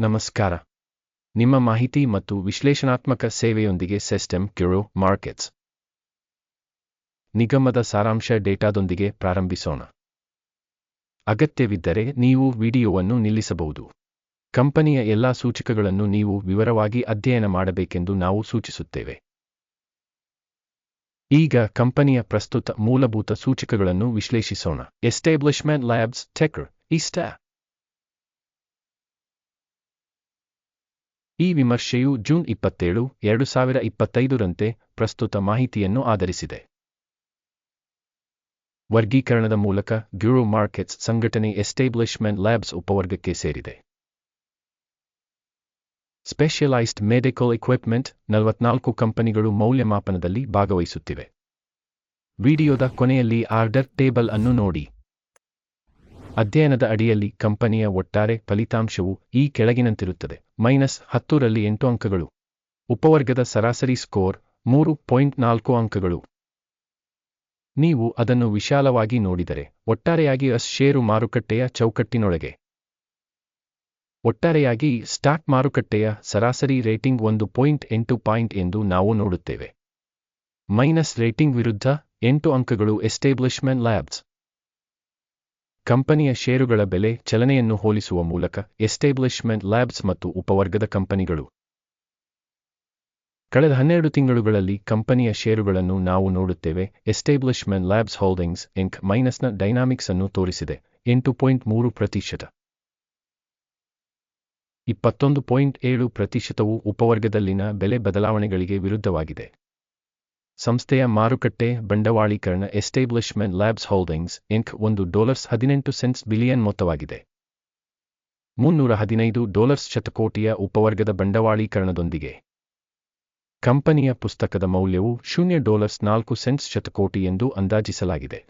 ನಮಸ್ಕಾರ. ನಿಮ್ಮ ಮಾಹಿತಿ ಮತ್ತು ವಿಶ್ಲೇಷಣಾತ್ಮಕ ಸೇವೆಯೊಂದಿಗೆ ಸಿಸ್ಟಮ್ ಕ್ಯೂರೋ ಮಾರ್ಕೆಟ್ಸ್ ನಿಗಮದ ಸಾರಾಂಶ ಡೇಟಾದೊಂದಿಗೆ ಪ್ರಾರಂಭಿಸೋಣ. ಅಗತ್ಯವಿದ್ದರೆ ನೀವು ವಿಡಿಯೋವನ್ನು ನಿಲ್ಲಿಸಬಹುದು. ಕಂಪನಿಯ ಎಲ್ಲಾ ಸೂಚಕಗಳನ್ನು ನೀವು ವಿವರವಾಗಿ ಅಧ್ಯಯನ ಮಾಡಬೇಕೆಂದು ನಾವು ಸೂಚಿಸುತ್ತೇವೆ. ಈಗ ಕಂಪನಿಯ ಪ್ರಸ್ತುತ ಮೂಲಭೂತ ಸೂಚಕಗಳನ್ನು ವಿಶ್ಲೇಷಿಸೋಣ. ಎಸ್ಟಾಬ್ಲಿಷ್ಮೆಂಟ್ ಲ್ಯಾಬ್ಸ್ ಟೆಕ್ರ್ ಇಸ್ಟಾ ಈ ವಿಮರ್ಶೆಯು ಜೂನ್ ಇಪ್ಪತ್ತೇಳು, ಎರಡು ಸಾವಿರ ಇಪ್ಪತ್ತೈದರಂತೆ ಪ್ರಸ್ತುತ ಮಾಹಿತಿಯನ್ನು ಆಧರಿಸಿದೆ. ವರ್ಗೀಕರಣದ ಮೂಲಕ ಗ್ಯೂರೋ ಮಾರ್ಕೆಟ್ಸ್ ಸಂಘಟನೆ ಎಸ್ಟಾಬ್ಲಿಷ್ಮೆಂಟ್ ಲ್ಯಾಬ್ಸ್ ಉಪವರ್ಗಕ್ಕೆ ಸೇರಿದೆ. ಸ್ಪೆಷಲೈಸ್ಡ್ ಮೆಡಿಕಲ್ ಇಕ್ವಿಪ್ಮೆಂಟ್ ನಲವತ್ನಾಲ್ಕು ಕಂಪನಿಗಳು ಮೌಲ್ಯಮಾಪನದಲ್ಲಿ ಭಾಗವಹಿಸುತ್ತಿವೆ. ವಿಡಿಯೋದ ಕೊನೆಯಲ್ಲಿ ಆರ್ಡರ್ ಟೇಬಲ್ ಅನ್ನು ನೋಡಿ. ಅಧ್ಯಯನದ ಅಡಿಯಲ್ಲಿ ಕಂಪನಿಯ ಒಟ್ಟಾರೆ ಫಲಿತಾಂಶವು ಈ ಕೆಳಗಿನಂತಿರುತ್ತದೆ. ಮೈನಸ್ ಹತ್ತರಲ್ಲಿ ಎಂಟು ಅಂಕಗಳು. ಉಪವರ್ಗದ ಸರಾಸರಿ ಸ್ಕೋರ್ ಮೂರು ಪಾಯಿಂಟ್ ನಾಲ್ಕು ಅಂಕಗಳು. ನೀವು ಅದನ್ನು ವಿಶಾಲವಾಗಿ ನೋಡಿದರೆ ಒಟ್ಟಾರೆಯಾಗಿ ಅಸ್ ಷೇರು ಮಾರುಕಟ್ಟೆಯ ಚೌಕಟ್ಟಿನೊಳಗೆ. ಒಟ್ಟಾರೆಯಾಗಿ ಸ್ಟಾಕ್ ಮಾರುಕಟ್ಟೆಯ ಸರಾಸರಿ ರೇಟಿಂಗ್ ಒಂದು ಪಾಯಿಂಟ್ ಎಂಟು ಪಾಯಿಂಟ್ ಎಂದು ನಾವು ನೋಡುತ್ತೇವೆ. ಮೈನಸ್ ರೇಟಿಂಗ್ ವಿರುದ್ಧ ಎಂಟು ಅಂಕಗಳು ಎಸ್ಟೇಬ್ಲಿಷ್ಮೆಂಟ್ ಲ್ಯಾಬ್ಸ್. ಕಂಪನಿಯ ಷೇರುಗಳ ಬೆಲೆ ಚಲನೆಯನ್ನು ಹೋಲಿಸುವ ಮೂಲಕ ಎಸ್ಟೇಬ್ಲಿಷ್ಮೆಂಟ್ ಲ್ಯಾಬ್ಸ್ ಮತ್ತು ಉಪವರ್ಗದ ಕಂಪನಿಗಳು. ಕಳೆದ ಹನ್ನೆರಡು ತಿಂಗಳುಗಳಲ್ಲಿ ಕಂಪನಿಯ ಷೇರುಗಳನ್ನು ನಾವು ನೋಡುತ್ತೇವೆ, ಎಸ್ಟೇಬ್ಲಿಷ್ಮೆಂಟ್ ಲ್ಯಾಬ್ಸ್ ಹೋಲ್ಡಿಂಗ್ಸ್ ಇಂಕ್ ಮೈನಸ್ನ ಡೈನಾಮಿಕ್ಸ್ ಅನ್ನು ತೋರಿಸಿದೆ, ಎಂಟು ಪಾಯಿಂಟ್ ಮೂರು ಪ್ರತಿಶತ. ಇಪ್ಪತ್ತೊಂದು ಪಾಯಿಂಟ್ ಏಳು ಪ್ರತಿಶತವು ಉಪವರ್ಗದಲ್ಲಿನ ಬೆಲೆ ಬದಲಾವಣೆಗಳಿಗೆ ವಿರುದ್ಧವಾಗಿದೆ. ಸಂಸ್ಥೆಯ ಮಾರುಕಟ್ಟೆ ಬಂಡವಾಳೀಕರಣ ಎಸ್ಟೇಬ್ಲಿಷ್ಮೆಂಟ್ ಲ್ಯಾಬ್ಸ್ ಹೋಲ್ಡಿಂಗ್ಸ್, ಇಂಕ್ ಒಂದು ಡಾಲರ್ಸ್ ಹದಿನೆಂಟು ಸೆಂಟ್ಸ್ ಬಿಲಿಯನ್ ಮೊತ್ತವಾಗಿದೆ. ಮುನ್ನೂರ ಹದಿನೈದು ಡಾಲರ್ಸ್ ಶತಕೋಟಿಯ ಉಪವರ್ಗದ ಬಂಡವಾಳೀಕರಣದೊಂದಿಗೆ. ಕಂಪನಿಯ ಪುಸ್ತಕದ ಮೌಲ್ಯವು ಶೂನ್ಯ ಡಾಲರ್ಸ್ ನಾಲ್ಕು ಸೆಂಟ್ಸ್ ಶತಕೋಟಿ ಎಂದು ಅಂದಾಜಿಸಲಾಗಿದೆ.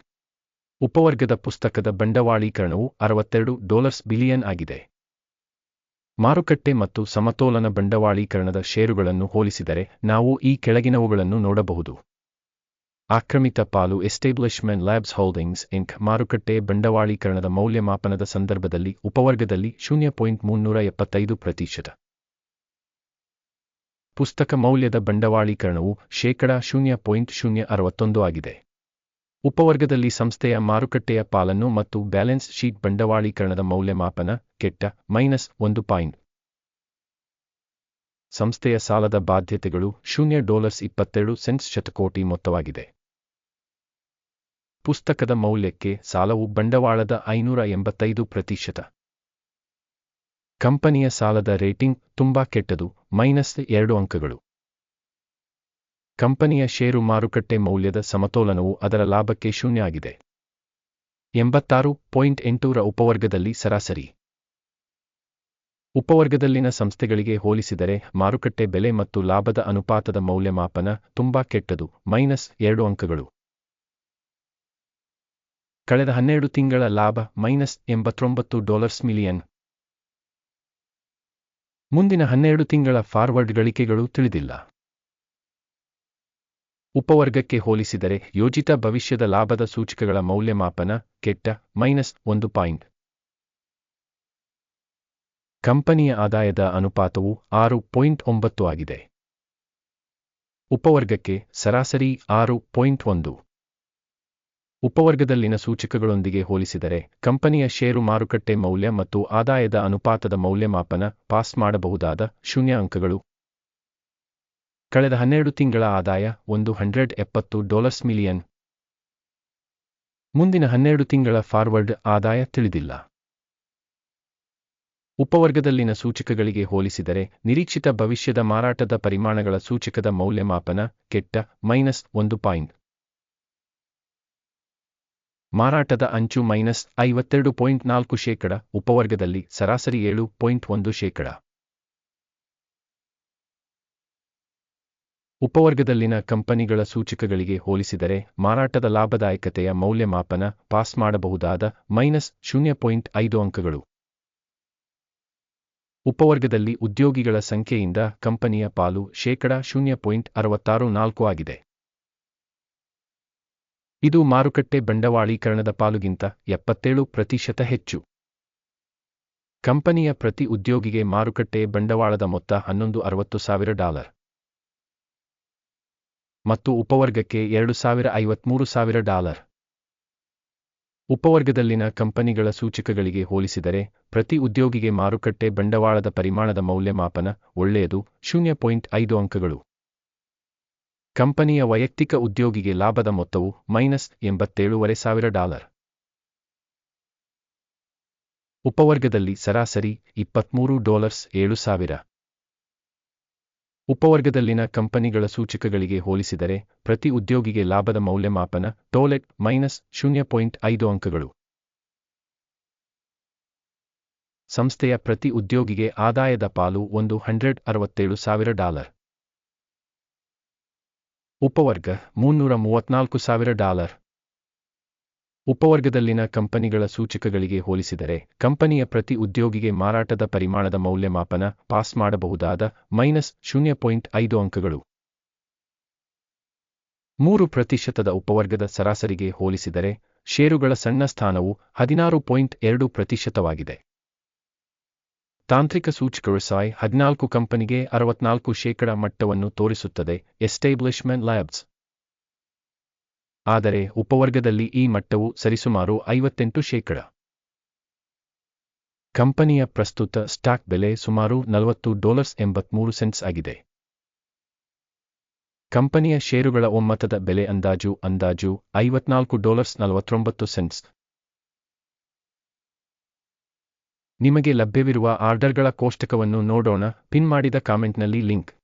ಉಪವರ್ಗದ ಪುಸ್ತಕದ ಬಂಡವಾಳೀಕರಣವು ಅರವತ್ತೆರಡು ಡಾಲರ್ಸ್ ಬಿಲಿಯನ್ ಆಗಿದೆ. ಮಾರುಕಟ್ಟೆ ಮತ್ತು ಸಮತೋಲನ ಬಂಡವಾಳೀಕರಣದ ಷೇರುಗಳನ್ನು ಹೋಲಿಸಿದರೆ ನಾವು ಈ ಕೆಳಗಿನವುಗಳನ್ನು ನೋಡಬಹುದು. ಆಕ್ರಮಿತ ಪಾಲು ಎಸ್ಟೇಬ್ಲಿಷ್ಮೆಂಟ್ ಲ್ಯಾಬ್ಸ್ ಹೋಲ್ಡಿಂಗ್ಸ್ ಇಂಕ್ ಮಾರುಕಟ್ಟೆ ಬಂಡವಾಳೀಕರಣದ ಮೌಲ್ಯಮಾಪನದ ಸಂದರ್ಭದಲ್ಲಿ ಉಪವರ್ಗದಲ್ಲಿ ಶೂನ್ಯ ಪಾಯಿಂಟ್ ಮುನ್ನೂರ ಎಪ್ಪತ್ತೈದು ಪ್ರತಿಶತ. ಪುಸ್ತಕ ಮೌಲ್ಯದ ಬಂಡವಾಳೀಕರಣವು ಶೇಕಡಾ ಶೂನ್ಯ ಪಾಯಿಂಟ್ ಶೂನ್ಯ ಅರವತ್ತೊಂದು ಆಗಿದೆ. ಉಪವರ್ಗದಲ್ಲಿ ಸಂಸ್ಥೆಯ ಮಾರುಕಟ್ಟೆಯ ಪಾಲನ್ನು ಮತ್ತು ಬ್ಯಾಲೆನ್ಸ್ ಶೀಟ್ ಬಂಡವಾಳೀಕರಣದ ಮೌಲ್ಯಮಾಪನ, ಕೆಟ್ಟ, ಮೈನಸ್ ಒಂದು ಪಾಯಿಂಟ್. ಸಂಸ್ಥೆಯ ಸಾಲದ ಬಾಧ್ಯತೆಗಳು ಶೂನ್ಯ ಡಾಲರ್ಸ್ ಇಪ್ಪತ್ತೆರಡು ಸೆಂಟ್ಸ್ ಶತಕೋಟಿ ಮೊತ್ತವಾಗಿದೆ. ಪುಸ್ತಕದ ಮೌಲ್ಯಕ್ಕೆ ಸಾಲವು ಬಂಡವಾಳದ ಐನೂರ ಎಂಬತ್ತೈದು ಪ್ರತಿಶತ. ಕಂಪನಿಯ ಸಾಲದ ರೇಟಿಂಗ್ ತುಂಬಾ ಕೆಟ್ಟದು, ಮೈನಸ್ ಎರಡು ಅಂಕಗಳು. ಕಂಪನಿಯ ಷೇರು ಮಾರುಕಟ್ಟೆ ಮೌಲ್ಯದ ಸಮತೋಲನವು ಅದರ ಲಾಭಕ್ಕೆ ಶೂನ್ಯ ಆಗಿದೆ ಎಂಬತ್ತಾರು ಪಾಯಿಂಟ್ ಎಂಟೂರ ಉಪವರ್ಗದಲ್ಲಿ ಸರಾಸರಿ. ಉಪವರ್ಗದಲ್ಲಿನ ಸಂಸ್ಥೆಗಳಿಗೆ ಹೋಲಿಸಿದರೆ ಮಾರುಕಟ್ಟೆ ಬೆಲೆ ಮತ್ತು ಲಾಭದ ಅನುಪಾತದ ಮೌಲ್ಯಮಾಪನ ತುಂಬಾ ಕೆಟ್ಟದು, ಮೈನಸ್ ಎರಡು ಅಂಕಗಳು. ಕಳೆದ ಹನ್ನೆರಡು ತಿಂಗಳ ಲಾಭ ಮೈನಸ್ ಎಂಬತ್ತೊಂಬತ್ತು ಡಾಲರ್ಸ್ ಮಿಲಿಯನ್. ಮುಂದಿನ ಹನ್ನೆರಡು ತಿಂಗಳ ಫಾರ್ವರ್ಡ್ ಗಳಿಕೆಗಳು ತಿಳಿದಿಲ್ಲ. ಉಪವರ್ಗಕ್ಕೆ ಹೋಲಿಸಿದರೆ ಯೋಜಿತ ಭವಿಷ್ಯದ ಲಾಭದ ಸೂಚಕಗಳ ಮೌಲ್ಯಮಾಪನ ಕೆಟ್ಟ ಮೈನಸ್ ಒಂದು ಪಾಯಿಂಟ್. ಕಂಪನಿಯ ಆದಾಯದ ಅನುಪಾತವು ಆರು ಪಾಯಿಂಟ್ ಒಂಬತ್ತು ಆಗಿದೆ. ಉಪವರ್ಗಕ್ಕೆ ಸರಾಸರಿ ಆರು ಪಾಯಿಂಟ್ ಒಂದು. ಉಪವರ್ಗದಲ್ಲಿನ ಸೂಚಕಗಳೊಂದಿಗೆ ಹೋಲಿಸಿದರೆ ಕಂಪನಿಯ ಷೇರು ಮಾರುಕಟ್ಟೆ ಮೌಲ್ಯ ಮತ್ತು ಆದಾಯದ ಅನುಪಾತದ ಮೌಲ್ಯಮಾಪನ ಪಾಸ್ ಮಾಡಬಹುದಾದ ಶೂನ್ಯ ಅಂಕಗಳು ಕಳೆದ ಹನ್ನೆರಡು ತಿಂಗಳ ಆದಾಯ ಒಂದು ಹಂಡ್ರೆಡ್ ಎಪ್ಪತ್ತು ಡಾಲರ್ಸ್ ಮಿಲಿಯನ್. ಮುಂದಿನ ಹನ್ನೆರಡು ತಿಂಗಳ ಫಾರ್ವರ್ಡ್ ಆದಾಯ ತಿಳಿದಿಲ್ಲ. ಉಪವರ್ಗದಲ್ಲಿನ ಸೂಚಕಗಳಿಗೆ ಹೋಲಿಸಿದರೆ ನಿರೀಕ್ಷಿತ ಭವಿಷ್ಯದ ಮಾರಾಟದ ಪರಿಮಾಣಗಳ ಸೂಚಕದ ಮೌಲ್ಯಮಾಪನ ಕೆಟ್ಟ ಮೈನಸ್ ಒಂದು ಪಾಯಿಂಟ್. ಮಾರಾಟದ ಅಂಚು ಮೈನಸ್ ಐವತ್ತೆರಡು ಪಾಯಿಂಟ್ ನಾಲ್ಕು ಶೇಕಡ, ಉಪವರ್ಗದಲ್ಲಿ ಸರಾಸರಿ ಏಳು ಪಾಯಿಂಟ್ ಒಂದು ಶೇಕಡ. ಉಪವರ್ಗದಲ್ಲಿನ ಕಂಪನಿಗಳ ಸೂಚಕಗಳಿಗೆ ಹೋಲಿಸಿದರೆ ಮಾರಾಟದ ಲಾಭದಾಯಕತೆಯ ಮೌಲ್ಯಮಾಪನ ಪಾಸ್ ಮಾಡಬಹುದಾದ ಮೈನಸ್ ಶೂನ್ಯ ಪಾಯಿಂಟ್ ಐದು ಅಂಕಗಳು. ಉಪವರ್ಗದಲ್ಲಿ ಉದ್ಯೋಗಿಗಳ ಸಂಖ್ಯೆಯಿಂದ ಕಂಪನಿಯ ಪಾಲು ಶೇಕಡ ಶೂನ್ಯ ಪಾಯಿಂಟ್ ಅರವತ್ತಾರು ನಾಲ್ಕು ಆಗಿದೆ. ಇದು ಮಾರುಕಟ್ಟೆ ಬಂಡವಾಳೀಕರಣದ ಪಾಲುಗಿಂತ ಎಪ್ಪತ್ತೇಳು ಪ್ರತಿಶತ ಹೆಚ್ಚು. ಕಂಪನಿಯ ಪ್ರತಿ ಉದ್ಯೋಗಿಗೆ ಮಾರುಕಟ್ಟೆ ಬಂಡವಾಳದ ಮೊತ್ತ ಹನ್ನೊಂದು ಅರವತ್ತು ಸಾವಿರ ಡಾಲರ್. ಮತ್ತು ಉಪವರ್ಗಕ್ಕೆ ಎರಡು ಸಾವಿರ ಐವತ್ಮೂರು ಸಾವಿರ ಡಾಲರ್. ಉಪವರ್ಗದಲ್ಲಿನ ಕಂಪನಿಗಳ ಸೂಚಕಗಳಿಗೆ ಹೋಲಿಸಿದರೆ, ಪ್ರತಿ ಉದ್ಯೋಗಿಗೆ ಮಾರುಕಟ್ಟೆ ಬಂಡವಾಳದ ಪರಿಮಾಣದ ಮೌಲ್ಯಮಾಪನ ಒಳ್ಳೆಯದು, ಶೂನ್ಯ ಪಾಯಿಂಟ್ ಅಂಕಗಳು. ಕಂಪನಿಯ ವೈಯಕ್ತಿಕ ಉದ್ಯೋಗಿಗೆ ಲಾಭದ ಮೊತ್ತವು ಮೈನಸ್ ಎಂಬತ್ತೇಳೂವರೆ ಸಾವಿರ ಡಾಲರ್. ಉಪವರ್ಗದಲ್ಲಿ ಸರಾಸರಿ ಇಪ್ಪತ್ಮೂರು ಡಾಲರ್ಸ್ ಏಳು ಸಾವಿರ. ಉಪವರ್ಗದಲ್ಲಿನ ಕಂಪನಿಗಳ ಸೂಚಕಗಳಿಗೆ ಹೋಲಿಸಿದರೆ, ಪ್ರತಿ ಉದ್ಯೋಗಿಗೆ ಲಾಭದ ಮೌಲ್ಯಮಾಪನ ಟೋಲೆಟ್ ಮೈನಸ್ ಶೂನ್ಯ ಪಾಯಿಂಟ್ ಐದು ಅಂಕಗಳು. ಸಂಸ್ಥೆಯ ಪ್ರತಿ ಉದ್ಯೋಗಿಗೆ ಆದಾಯದ ಪಾಲು ಒಂದು ಹಂಡ್ರೆಡ್ ಅರವತ್ತೇಳು ಸಾವಿರ ಡಾಲರ್. ಉಪವರ್ಗ ಮುನ್ನೂರ ಮೂವತ್ನಾಲ್ಕು ಸಾವಿರ ಡಾಲರ್. ಉಪವರ್ಗದಲ್ಲಿನ ಕಂಪನಿಗಳ ಸೂಚಕಗಳಿಗೆ ಹೋಲಿಸಿದರೆ, ಕಂಪನಿಯ ಪ್ರತಿ ಉದ್ಯೋಗಿಗೆ ಮಾರಾಟದ ಪರಿಮಾಣದ ಮೌಲ್ಯಮಾಪನ ಪಾಸ್ ಮಾಡಬಹುದಾದ ಮೈನಸ್ ಶೂನ್ಯ ಪಾಯಿಂಟ್ ಐದು ಅಂಕಗಳು. ಮೂರು ಪ್ರತಿಶತದ ಉಪವರ್ಗದ ಸರಾಸರಿಗೆ ಹೋಲಿಸಿದರೆ, ಷೇರುಗಳ ಸಣ್ಣ ಸ್ಥಾನವು ಹದಿನಾರು ಪಾಯಿಂಟ್ ಎರಡು ಪ್ರತಿಶತವಾಗಿದೆ. ತಾಂತ್ರಿಕ ಸೂಚಕಗಳು ಸಾಯ್ ಹದಿನಾಲ್ಕು ಕಂಪನಿಗೆ ಅರವತ್ನಾಲ್ಕು ಶೇಕಡ ಮಟ್ಟವನ್ನು ತೋರಿಸುತ್ತದೆ, ಎಸ್ಟೇಬ್ಲಿಷ್ಮೆಂಟ್ ಲ್ಯಾಬ್ಸ್. ಆದರೆ ಉಪವರ್ಗದಲ್ಲಿ ಈ ಮಟ್ಟವು ಸರಿಸುಮಾರು ಐವತ್ತೆಂಟು ಶೇಕಡ. ಕಂಪನಿಯ ಪ್ರಸ್ತುತ ಸ್ಟಾಕ್ ಬೆಲೆ ಸುಮಾರು ನಲವತ್ತು ಡಾಲರ್ಸ್ ಎಂಬತ್ಮೂರು ಸೆಂಟ್ಸ್ ಆಗಿದೆ. ಕಂಪನಿಯ ಷೇರುಗಳ ಒಮ್ಮತದ ಬೆಲೆ ಅಂದಾಜು ಅಂದಾಜು ಐವತ್ನಾಲ್ಕು ಡಾಲರ್ಸ್ ನಲವತ್ತೊಂಬತ್ತು ಸೆಂಟ್ಸ್. ನಿಮಗೆ ಲಭ್ಯವಿರುವ ಆರ್ಡರ್ಗಳ ಕೋಷ್ಟಕವನ್ನು ನೋಡೋಣ, ಪಿನ್ ಮಾಡಿದ ಕಾಮೆಂಟ್ನಲ್ಲಿ ಲಿಂಕ್.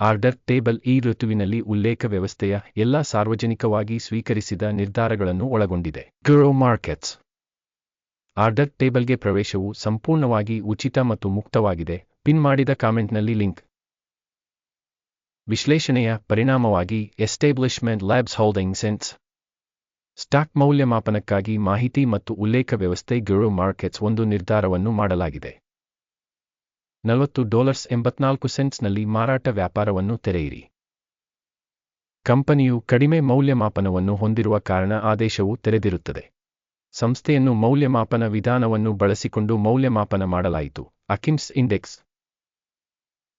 ಆರ್ಡರ್ ಟೇಬಲ್ ಈ ಋತುವಿನಲ್ಲಿ ಉಲ್ಲೇಖ ವ್ಯವಸ್ಥೆಯ ಎಲ್ಲಾ ಸಾರ್ವಜನಿಕವಾಗಿ ಸ್ವೀಕರಿಸಿದ ನಿರ್ಧಾರಗಳನ್ನು ಒಳಗೊಂಡಿದೆ. ಗ್ರೋ ಮಾರ್ಕೆಟ್ಸ್ ಆರ್ಡರ್ ಟೇಬಲ್ಗೆ ಪ್ರವೇಶವು ಸಂಪೂರ್ಣವಾಗಿ ಉಚಿತ ಮತ್ತು ಮುಕ್ತವಾಗಿದೆ. ಪಿನ್ ಮಾಡಿದ ಕಾಮೆಂಟ್ನಲ್ಲಿ ಲಿಂಕ್. ವಿಶ್ಲೇಷಣೆಯ ಪರಿಣಾಮವಾಗಿ ಎಸ್ಟೇಬ್ಲಿಷ್ಮೆಂಟ್ ಲ್ಯಾಬ್ಸ್ ಹೋಲ್ಡಿಂಗ್ ಸೆನ್ಸ್. ಸ್ಟಾಕ್ ಮೌಲ್ಯಮಾಪನಕ್ಕಾಗಿ ಮಾಹಿತಿ ಮತ್ತು ಉಲ್ಲೇಖ ವ್ಯವಸ್ಥೆ ಗ್ರೋ ಮಾರ್ಕೆಟ್ಸ್ ಒಂದು ನಿರ್ಧಾರವನ್ನು ಮಾಡಲಾಗಿದೆ. ನಲವತ್ತು ಡಾಲರ್ಸ್ ಎಂಬತ್ನಾಲ್ಕು ಸೆಂಟ್ಸ್ನಲ್ಲಿ ಮಾರಾಟ ವ್ಯಾಪಾರವನ್ನು ತೆರೆಯಿರಿ. ಕಂಪನಿಯು ಕಡಿಮೆ ಮೌಲ್ಯಮಾಪನವನ್ನು ಹೊಂದಿರುವ ಕಾರಣ ಆದೇಶವು ತೆರೆದಿರುತ್ತದೆ. ಸಂಸ್ಥೆಯನ್ನು ಮೌಲ್ಯಮಾಪನ ವಿಧಾನವನ್ನು ಬಳಸಿಕೊಂಡು ಮೌಲ್ಯಮಾಪನ ಮಾಡಲಾಯಿತು. ಅಕಿಮ್ಸ್ ಇಂಡೆಕ್ಸ್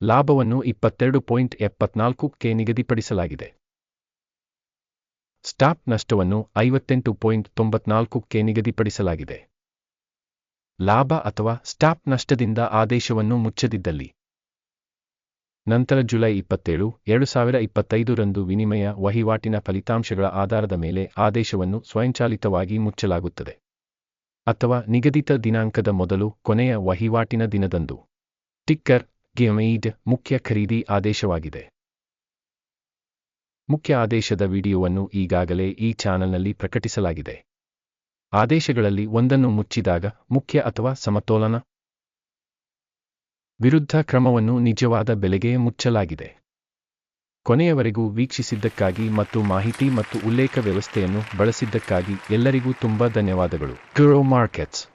ಲಾಭವನ್ನು ಇಪ್ಪತ್ತೆರಡು ಪಾಯಿಂಟ್ ಎಪ್ಪತ್ನಾಲ್ಕು ಕೆ ನಿಗದಿಪಡಿಸಲಾಗಿದೆ. ಸ್ಟಾಪ್ ನಷ್ಟವನ್ನು ಐವತ್ತೆಂಟು ಪಾಯಿಂಟ್ ತೊಂಬತ್ನಾಲ್ಕು ಕೆ ನಿಗದಿಪಡಿಸಲಾಗಿದೆ. ಲಾಭ ಅಥವಾ ಸ್ಟಾಪ್ ನಷ್ಟದಿಂದ ಆದೇಶವನ್ನು ಮುಚ್ಚದಿದ್ದಲ್ಲಿ. ನಂತರ ಜುಲೈ ಇಪ್ಪತ್ತೇಳು, ಎರಡು ಸಾವಿರ ಇಪ್ಪತ್ತೈದರಂದು ವಿನಿಮಯ ವಹಿವಾಟಿನ ಫಲಿತಾಂಶಗಳ ಆಧಾರದ ಮೇಲೆ ಆದೇಶವನ್ನು ಸ್ವಯಂಚಾಲಿತವಾಗಿ ಮುಚ್ಚಲಾಗುತ್ತದೆ. ಅಥವಾ ನಿಗದಿತ ದಿನಾಂಕದ ಮೊದಲು ಕೊನೆಯ ವಹಿವಾಟಿನ ದಿನದಂದು. ಟಿಕ್ಕರ್, ಗಿಮೈಡ್ ಮುಖ್ಯ ಖರೀದಿ ಆದೇಶವಾಗಿದೆ. ಮುಖ್ಯ ಆದೇಶದ ವಿಡಿಯೋವನ್ನು ಈಗಾಗಲೇ ಈ ಚಾನಲ್ನಲ್ಲಿ ಪ್ರಕಟಿಸಲಾಗಿದೆ. ಆದೇಶಗಳಲ್ಲಿ ಒಂದನ್ನು ಮುಚ್ಚಿದಾಗ ಮುಖ್ಯ ಅಥವಾ ಸಮತೋಲನ. ವಿರುದ್ಧ ಕ್ರಮವನ್ನು ನಿಜವಾದ ಬೆಲೆಗೆ ಮುಚ್ಚಲಾಗಿದೆ. ಕೊನೆಯವರೆಗೂ ವೀಕ್ಷಿಸಿದ್ದಕ್ಕಾಗಿ ಮತ್ತು ಮಾಹಿತಿ ಮತ್ತು ಉಲ್ಲೇಖ ವ್ಯವಸ್ಥೆಯನ್ನು ಬಳಸಿದ್ದಕ್ಕಾಗಿ ಎಲ್ಲರಿಗೂ ತುಂಬಾ ಧನ್ಯವಾದಗಳು. Grow markets